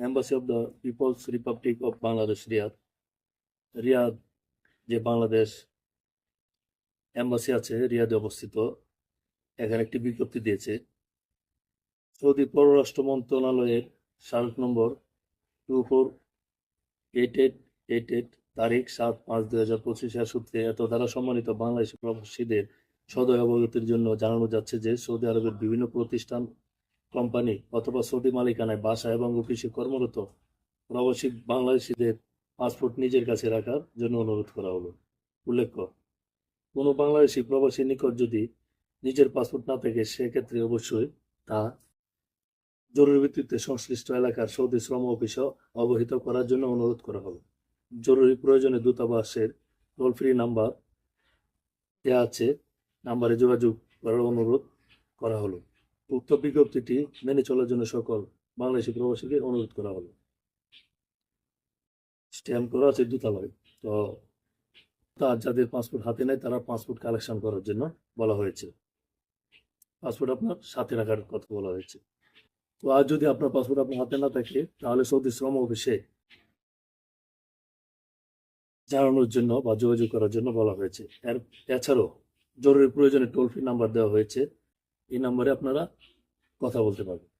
embassy of the People's Republic of Bangladesh, Riyad Riyadh যে Bangladesh embassy আছে রিয়াদে অবস্থিত এখানে একটি বিজ্ঞপ্তি দিয়েছে। সৌদি পররাষ্ট্র মন্ত্রণালয়ের স্মারক নম্বর two four eight eight eight eight তারিখ সাত পাঁচ দুই হাজার পঁচিশের সূত্রে এত দ্বারা সম্মানিত বাংলাদেশি প্রবাসীদের সদয় অবগতির জন্য জানানো যাচ্ছে যে সৌদি আরবের বিভিন্ন প্রতিষ্ঠান কোম্পানি অথবা সৌদি মালিকানায় বাসা এবং অফিসে কর্মরত প্রবাসী বাংলাদেশিদের পাসপোর্ট নিজের কাছে রাখার জন্য অনুরোধ করা হলো। উল্লেখ্য, কোনো বাংলাদেশি প্রবাসীর নিকট যদি নিজের পাসপোর্ট না থাকে, সেক্ষেত্রে অবশ্যই তা জরুরি ভিত্তিতে সংশ্লিষ্ট এলাকার সৌদি শ্রম অফিসে অবহিত করার জন্য অনুরোধ করা হবে জরুরি প্রয়োজনে দূতাবাসের টোল ফ্রি নাম্বার দেওয়া আছে, নাম্বারে যোগাযোগ করার অনুরোধ করা হলো। উক্ত বিজ্ঞপ্তিটি মেনে চলার জন্য সকল বাংলাদেশি প্রবাসীকে অনুরোধ করা হলো। স্ট্যাম্প করা আছে দূতালয় তো তার যাদের পাসপোর্ট হাতে নেয়, তারা পাসপোর্ট কালেকশন করার জন্য বলা হয়েছে। পাসপোর্ট আপনার সাথে রাখার কথা বলা হয়েছে। তো আর যদি আপনার পাসপোর্ট আপনার হাতে না থাকে, তাহলে সৌদি শ্রম অফিসে জানানোর জন্য বা যোগাযোগ করার জন্য বলা হয়েছে। এর এছাড়াও জরুরি প্রয়োজনে টোল ফ্রি নাম্বার দেওয়া হয়েছে। এই নাম্বারে আপনারা কথা বলতে পারবেন।